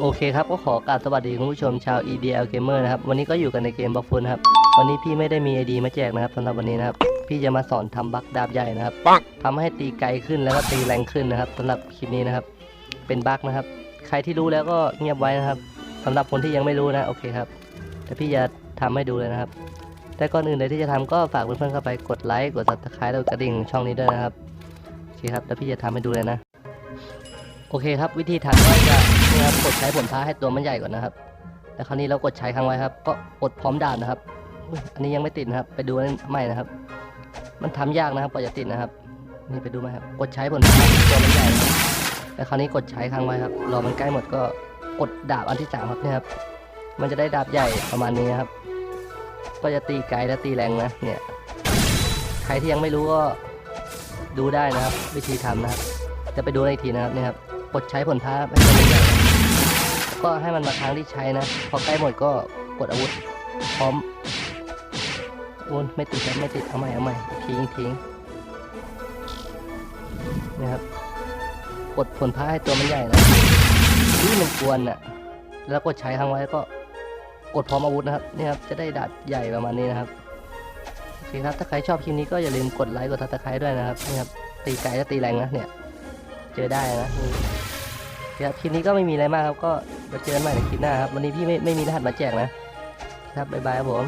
โอเคครับก็ขอกราบสวัสดีคุณผู้ชมชาว EDL Gamer นะครับ วันนี้ก็อยู่กันในเกมบล็อกฟุนครับ วันนี้พี่ไม่ได้มี ID มาแจกนะครับสำหรับวันนี้นะครับ พี่จะมาสอนทำบัคดาบใหญ่นะครับทำให้ตีไกลขึ้นแล้วก็ตีแรงขึ้นนะครับสำหรับคลิปนี้นะครับ เป็นบัคนะครับ ใครที่รู้แล้วก็เงียบไว้นะครับสำหรับคนที่ยังไม่รู้นะโอเคครับแต่พี่จะทำให้ดูเลยนะครับ แต่ก่อนอื่นเลยที่จะทำก็ฝากเพื่อนๆเข้าไปกดไลค์กด subscribe แล้วกระดิ่งช่องนี้ด้วยนะครับโอเคครับแล้วพี่จะทำให้ดูเลยนะ โอเคครับวิธีทำก็จะนี่ครับกดใช้ผลท้าให้ตัวมันใหญ่ก่อนนะครับแล้วคราวนี้เรากดใช้ครั้งไว้ครับ ก็กดพร้อมดาบนะครับอันนี้ยังไม่ติดนะครับ ไปดูอันใหม่นะครับ มันทำยากนะครับกว่าจะติดนะครับ นี่ไปดูไหมครับกดใช้ผลท้าตัวมันใหญ่แล้วคราวนี้กดใช้ครั้งไว้ครับรอมันใกล้หมดก็กดดาบอันที่สามครับเนี่ยครับมันจะได้ดาบใหญ่ประมาณนี้ครับ ก็จะตีไกลและตีแรงนะเนี่ยใครที่ยังไม่รู้ก็ดูได้นะครับ วิธีทำนะครับ จะไปดูในทีนะครับเนี่ยครับ กดใช้ผลท้าไปตัวมันใหญ่นะแล้วก็ให้มันมาค้างที่ใช้นะ พอใกล้หมดก็กดอาวุธ พร้อมโอนไม่ติดครับไม่ติดเอาใหม่เอาใหม่ทิ้งทิ้งนะครับ กดผลท้าให้ตัวมันใหญ่นะนี่มันกวนอะ แล้วกดใช้ค้งไว้ก็กดพร้อมอาวุธนะครับนี่ครับจะได้ดาบใหญ่ประมาณนี้นะครับโอเคครับถ้าใครชอบคลิปนี้ก็อย่าลืมกดไลค์กดซับสไครต์ด้วยนะครับนี่ครับตีไกลและตีแรงนะเนี่ย เจอได้นะ ครับคลิปนี้ก็ไม่มีอะไรมากครับ ก็มาเจอกันใหม่ในคลิปหน้าครับ วันนี้พี่ไม่ไม่มีรหัสมาแจกนะครับบ๊ายบายครับผม